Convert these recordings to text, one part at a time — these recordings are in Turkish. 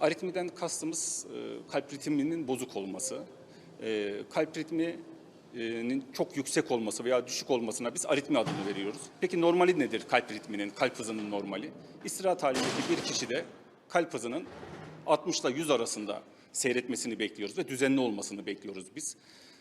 Aritmiden kastımız e, kalp ritminin bozuk olması. E, kalp ritminin çok yüksek olması veya düşük olmasına biz aritmi adını veriyoruz. Peki normali nedir kalp ritminin, kalp hızının normali? İstirahat halindeki bir kişide kalp hızının 60 ile 100 arasında seyretmesini bekliyoruz ve düzenli olmasını bekliyoruz biz.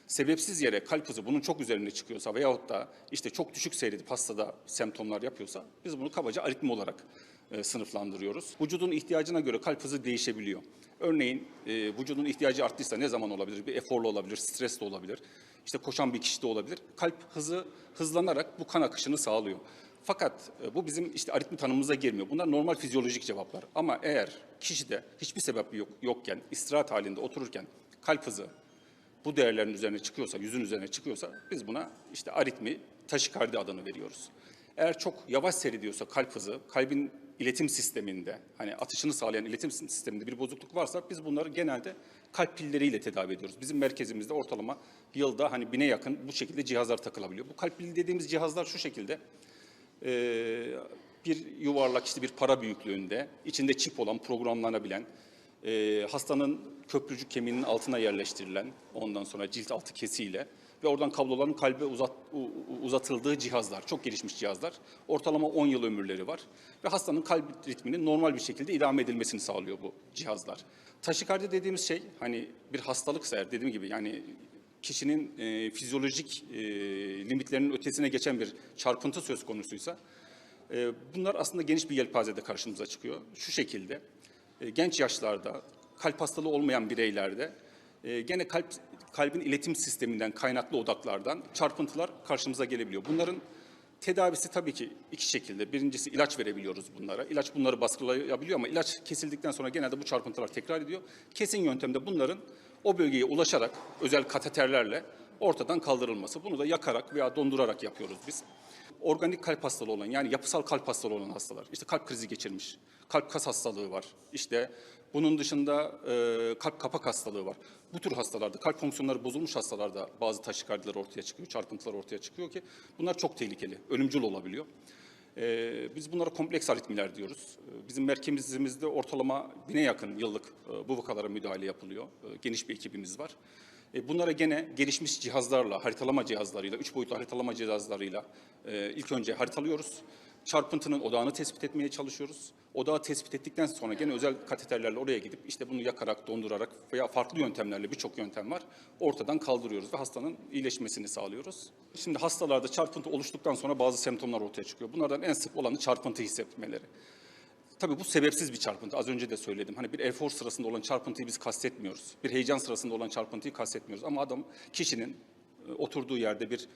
Sebepsiz yere kalp hızı bunun çok üzerine çıkıyorsa veyahut da işte çok düşük seyredip hastada semptomlar yapıyorsa biz bunu kabaca aritmi olarak e, sınıflandırıyoruz. Vücudun ihtiyacına göre kalp hızı değişebiliyor. Örneğin e, vücudun ihtiyacı arttıysa ne zaman olabilir? Bir eforlu olabilir, stresli olabilir. İşte koşan bir kişi de olabilir. Kalp hızı hızlanarak bu kan akışını sağlıyor. Fakat e, bu bizim işte aritmi tanımımıza girmiyor. Bunlar normal fizyolojik cevaplar. Ama eğer kişide hiçbir sebep yok, yokken, istirahat halinde otururken kalp hızı bu değerlerin üzerine çıkıyorsa, yüzün üzerine çıkıyorsa biz buna işte aritmi, taşikardi adını veriyoruz. Eğer çok yavaş seyrediyorsa kalp hızı, kalbin iletim sisteminde, hani atışını sağlayan iletim sisteminde bir bozukluk varsa biz bunları genelde kalp pilleriyle tedavi ediyoruz. Bizim merkezimizde ortalama yılda hani bine yakın bu şekilde cihazlar takılabiliyor. Bu kalp pili dediğimiz cihazlar şu şekilde, ee, bir yuvarlak işte bir para büyüklüğünde, içinde çip olan, programlanabilen, e, hastanın köprücük kemiğinin altına yerleştirilen, ondan sonra cilt altı kesiyle ve oradan kabloların kalbe uzat, uzatıldığı cihazlar, çok gelişmiş cihazlar. Ortalama 10 yıl ömürleri var ve hastanın kalp ritminin normal bir şekilde idame edilmesini sağlıyor bu cihazlar. Taşikardi dediğimiz şey hani bir hastalıksa eğer dediğim gibi yani kişinin e, fizyolojik e, limitlerinin ötesine geçen bir çarpıntı söz konusuysa e, bunlar aslında geniş bir yelpazede karşımıza çıkıyor. Şu şekilde e, genç yaşlarda kalp hastalığı olmayan bireylerde e, gene kalp kalbin iletim sisteminden kaynaklı odaklardan çarpıntılar karşımıza gelebiliyor. Bunların tedavisi tabii ki iki şekilde. Birincisi ilaç verebiliyoruz bunlara. İlaç bunları baskılayabiliyor ama ilaç kesildikten sonra genelde bu çarpıntılar tekrar ediyor. Kesin yöntemde bunların o bölgeye ulaşarak özel kateterlerle ortadan kaldırılması. Bunu da yakarak veya dondurarak yapıyoruz biz. Organik kalp hastalığı olan yani yapısal kalp hastalığı olan hastalar. işte kalp krizi geçirmiş, kalp kas hastalığı var. İşte bunun dışında e, kalp kapak hastalığı var. Bu tür hastalarda, kalp fonksiyonları bozulmuş hastalarda bazı taşikardiler ortaya çıkıyor, çarpıntılar ortaya çıkıyor ki bunlar çok tehlikeli, ölümcül olabiliyor. Ee, biz bunlara kompleks aritmiler diyoruz. Ee, Bizim merkezimizde ortalama bine yakın yıllık e, bu vakalara müdahale yapılıyor. Ee, Geniş bir ekibimiz var. E, Bunlara gene gelişmiş cihazlarla, haritalama cihazlarıyla, üç boyutlu haritalama cihazlarıyla e, ilk önce haritalıyoruz. Çarpıntının odağını tespit etmeye çalışıyoruz. Odağı tespit ettikten sonra gene özel kateterlerle oraya gidip işte bunu yakarak, dondurarak veya farklı yöntemlerle birçok yöntem var. Ortadan kaldırıyoruz ve hastanın iyileşmesini sağlıyoruz. Şimdi hastalarda çarpıntı oluştuktan sonra bazı semptomlar ortaya çıkıyor. Bunlardan en sık olanı çarpıntı hissetmeleri. Tabii bu sebepsiz bir çarpıntı. Az önce de söyledim. Hani bir efor sırasında olan çarpıntıyı biz kastetmiyoruz. Bir heyecan sırasında olan çarpıntıyı kastetmiyoruz. Ama adam kişinin e, oturduğu yerde bir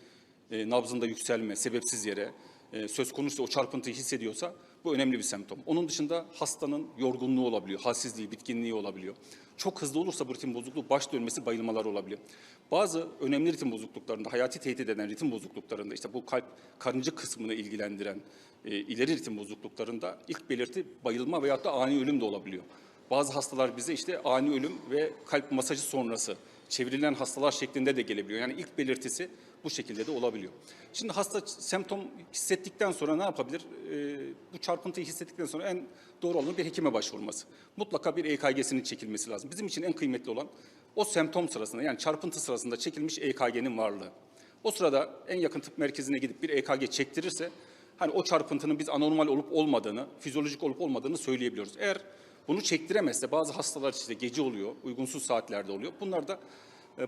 e, nabzında yükselme, sebepsiz yere e, söz konusu o çarpıntıyı hissediyorsa bu önemli bir semptom. Onun dışında hastanın yorgunluğu olabiliyor, halsizliği, bitkinliği olabiliyor. Çok hızlı olursa bu ritim bozukluğu baş dönmesi, bayılmalar olabiliyor. Bazı önemli ritim bozukluklarında, hayati tehdit eden ritim bozukluklarında işte bu kalp karıncık kısmını ilgilendiren e, ileri ritim bozukluklarında ilk belirti bayılma veyahut da ani ölüm de olabiliyor. Bazı hastalar bize işte ani ölüm ve kalp masajı sonrası çevrilen hastalar şeklinde de gelebiliyor. Yani ilk belirtisi bu şekilde de olabiliyor. Şimdi hasta semptom hissettikten sonra ne yapabilir? Ee, bu çarpıntıyı hissettikten sonra en doğru olanı bir hekime başvurması. Mutlaka bir EKG'sinin çekilmesi lazım. Bizim için en kıymetli olan o semptom sırasında yani çarpıntı sırasında çekilmiş EKG'nin varlığı. O sırada en yakın tıp merkezine gidip bir EKG çektirirse hani o çarpıntının biz anormal olup olmadığını, fizyolojik olup olmadığını söyleyebiliyoruz. Eğer bunu çektiremezse bazı hastalar işte gece oluyor, uygunsuz saatlerde oluyor. Bunlar da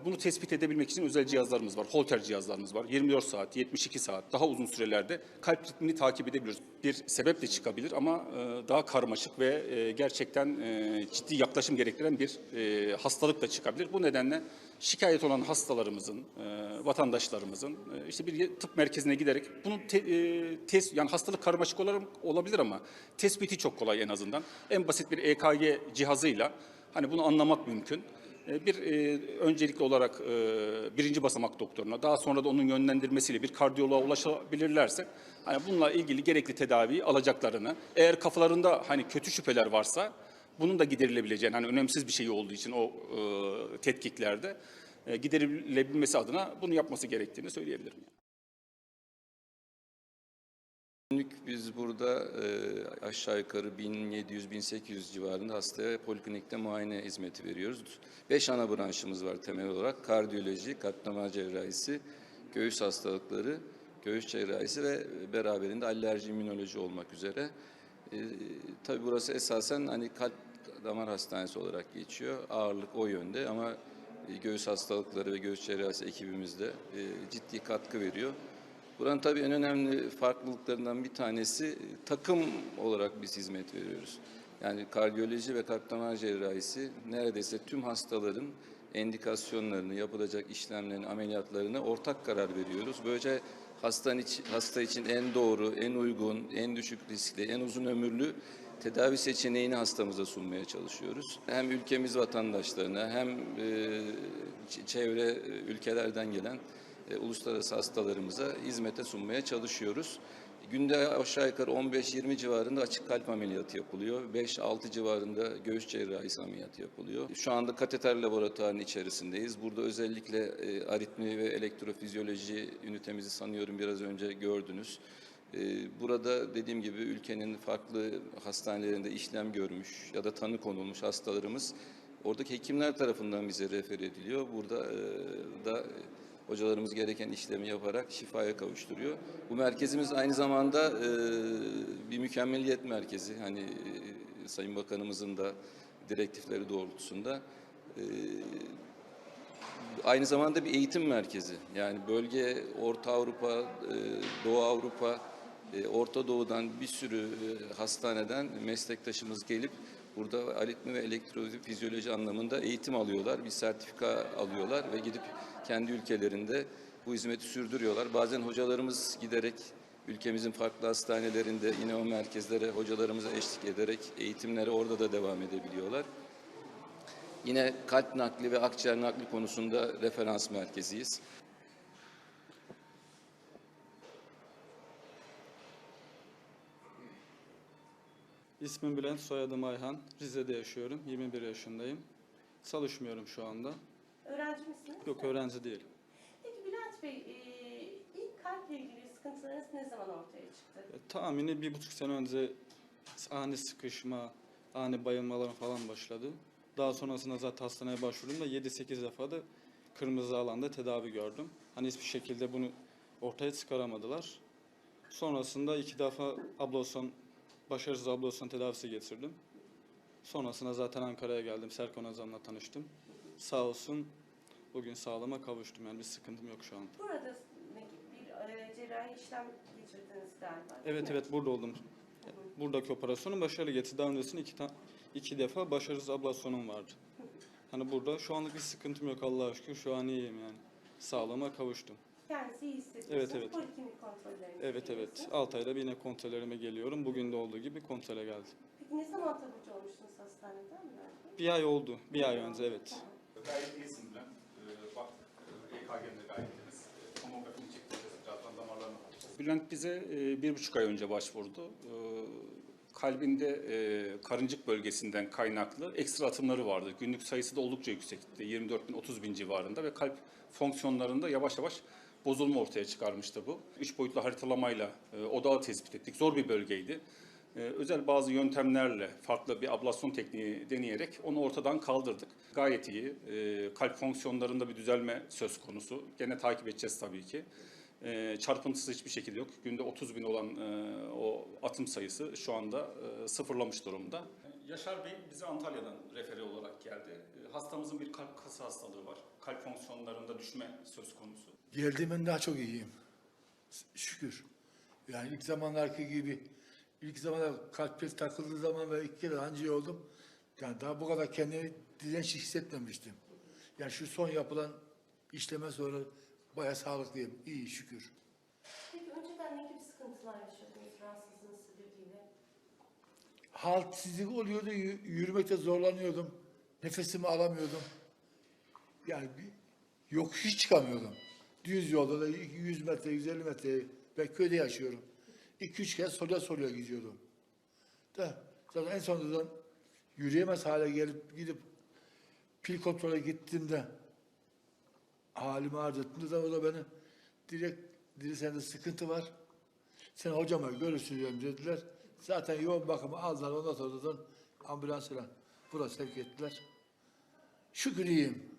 bunu tespit edebilmek için özel cihazlarımız var. Holter cihazlarımız var. 24 saat, 72 saat, daha uzun sürelerde kalp ritmini takip edebiliyoruz. Bir sebep de çıkabilir ama e, daha karmaşık ve e, gerçekten e, ciddi yaklaşım gerektiren bir e, hastalık da çıkabilir. Bu nedenle şikayet olan hastalarımızın, e, vatandaşlarımızın e, işte bir tıp merkezine giderek bunun te, e, yani hastalık karmaşık olabilir ama tespiti çok kolay en azından. En basit bir EKG cihazıyla hani bunu anlamak mümkün. E, Bir e, öncelikli olarak e, birinci basamak doktoruna, daha sonra da onun yönlendirmesiyle bir kardiyoloğa ulaşabilirlerse, hani bununla ilgili gerekli tedaviyi alacaklarını, eğer kafalarında hani kötü şüpheler varsa, bunun da giderilebileceğini, hani önemsiz bir şey olduğu için o e, tetkiklerde e, giderilebilmesi adına bunu yapması gerektiğini söyleyebilirim. Günlük biz burada e, aşağı yukarı 1700-1800 civarında hastaya poliklinikte muayene hizmeti veriyoruz. Beş ana branşımız var temel olarak. Kardiyoloji, kalp damar cerrahisi, göğüs hastalıkları, göğüs cerrahisi ve beraberinde alerji, immünoloji olmak üzere. E, tabii burası esasen hani kalp damar hastanesi olarak geçiyor. Ağırlık o yönde ama göğüs hastalıkları ve göğüs cerrahisi ekibimiz de e, ciddi katkı veriyor. Buranın tabii en önemli farklılıklarından bir tanesi e, takım olarak biz hizmet veriyoruz. Yani kardiyoloji ve kalp damar cerrahisi neredeyse tüm hastaların endikasyonlarını, yapılacak işlemlerin, ameliyatlarına ortak karar veriyoruz. Böylece hastanın iç, hasta için en doğru, en uygun, en düşük riskli, en uzun ömürlü tedavi seçeneğini hastamıza sunmaya çalışıyoruz. Hem ülkemiz vatandaşlarına hem e, çevre e, ülkelerden gelen e, uluslararası hastalarımıza hizmete sunmaya çalışıyoruz. Günde aşağı yukarı 15-20 civarında açık kalp ameliyatı yapılıyor. 5-6 civarında göğüs cerrahisi ameliyatı yapılıyor. Şu anda kateter laboratuvarının içerisindeyiz. Burada özellikle e, aritmi ve elektrofizyoloji ünitemizi sanıyorum biraz önce gördünüz. E, Burada dediğim gibi ülkenin farklı hastanelerinde işlem görmüş ya da tanı konulmuş hastalarımız oradaki hekimler tarafından bize refer ediliyor. Burada da hocalarımız gereken işlemi yaparak şifaya kavuşturuyor. Bu merkezimiz aynı zamanda e, bir mükemmeliyet merkezi. Hani e, Sayın Bakanımızın da direktifleri doğrultusunda e, aynı zamanda bir eğitim merkezi. Yani bölge Orta Avrupa, e, Doğu Avrupa, Orta Doğu'dan bir sürü e, hastaneden meslektaşımız gelip burada aritmi ve elektrofizyoloji anlamında eğitim alıyorlar. Bir sertifika alıyorlar ve gidip kendi ülkelerinde bu hizmeti sürdürüyorlar. Bazen hocalarımız giderek ülkemizin farklı hastanelerinde yine o merkezlere hocalarımıza eşlik ederek eğitimlere orada da devam edebiliyorlar. Yine kalp nakli ve akciğer nakli konusunda referans merkeziyiz. İsmim Bülent, soyadım Ayhan. Rize'de yaşıyorum. 21 yaşındayım. Çalışmıyorum şu anda. Öğrenci misiniz? Yok öğrenci değil. Peki Bülent Bey, e, ilk kalple ilgili sıkıntılarınız ne zaman ortaya çıktı? E, tahmini bir buçuk sene önce ani sıkışma, ani bayılmalarım falan başladı. Daha sonrasında zaten hastaneye başvurduğumda 7-8 defa da kırmızı alanda tedavi gördüm. Hani hiçbir şekilde bunu ortaya çıkaramadılar. Sonrasında iki defa ablasyon, başarısız ablasyon tedavisi geçirdim. Sonrasında zaten Ankara'ya geldim. Serkan Hocam'la tanıştım. Sağ olsun bugün sağlığıma kavuştum. Yani bir sıkıntım yok şu an. Burada bir e, cerrahi işlem geçirdiniz galiba. Evet evet burada oldum. Buradaki operasyonun başarılı geçti. Daha öncesinde iki, iki defa başarısız ablasyonum vardı. Hani burada şu anlık bir sıkıntım yok Allah'a şükür. Şu an iyiyim yani. Sağlığıma kavuştum. Kendisi iyi hissediyorsunuz. Evet, evet. Poliklinik kontrollerinize Evet evet. geliyorsunuz. 6 ayda bir yine kontrollerime geliyorum. Bugün de olduğu gibi kontrole geldim. Peki ne zaman taburcu olmuştunuz hastaneden Bey? Bir ay oldu. Bir ay önce evet. Gayet iyisin Bülent. Ee, bak EKG'de gayet temiz. Ee, Tomografini çektireceğiz. Birazdan damarlarına bakacağız. Bülent bize e, bir buçuk ay önce başvurdu. Kalbinde e, karıncık bölgesinden kaynaklı ekstra atımları vardı. Günlük sayısı da oldukça yüksekti. 24 bin 30 bin civarında ve kalp fonksiyonlarında yavaş yavaş bozulma ortaya çıkarmıştı bu. Üç boyutlu haritalamayla e, odağı tespit ettik. Zor bir bölgeydi. Ee, özel bazı yöntemlerle farklı bir ablasyon tekniği deneyerek onu ortadan kaldırdık. Gayet iyi. Ee, kalp fonksiyonlarında bir düzelme söz konusu. Gene takip edeceğiz tabii ki. Ee, çarpıntısı hiçbir şekilde yok. Günde 30 bin olan e, o atım sayısı şu anda e, sıfırlamış durumda. Yaşar Bey bize Antalya'dan refere olarak geldi. Hastamızın bir kalp kası hastalığı var. Kalp fonksiyonlarında düşme söz konusu. Geldiğimden daha çok iyiyim. Şükür. Yani ilk zamanlarki gibi ilk zamanlar kalp pil takıldığı zaman ve ilk kere anjiyo oldum. Yani daha bu kadar kendimi direnç hissetmemiştim. Yani şu son yapılan işleme sonra bayağı sağlıklıyım. İyi şükür. Peki önceden ne gibi sıkıntılar yaşadınız rahatsızlığınız sebebiyle? Halsizlik oluyordu, yü- yürümekte zorlanıyordum. Nefesimi alamıyordum. Yani bir yokuş çıkamıyordum. Düz yolda da 100 metre, 150 metre, ben köyde yaşıyorum. 2-3 kez soruya soruya gidiyordum. Da zaten en sonunda yürüyemez hale gelip gidip pil kontrole gittiğimde halimi ettiğimde zaman o da beni direkt dedi sende sıkıntı var. Sen hocama görüşürüm dediler. Zaten yoğun bakımı aldılar ondan sonra da ambulansla buraya sevk ettiler. Şükür iyiyim.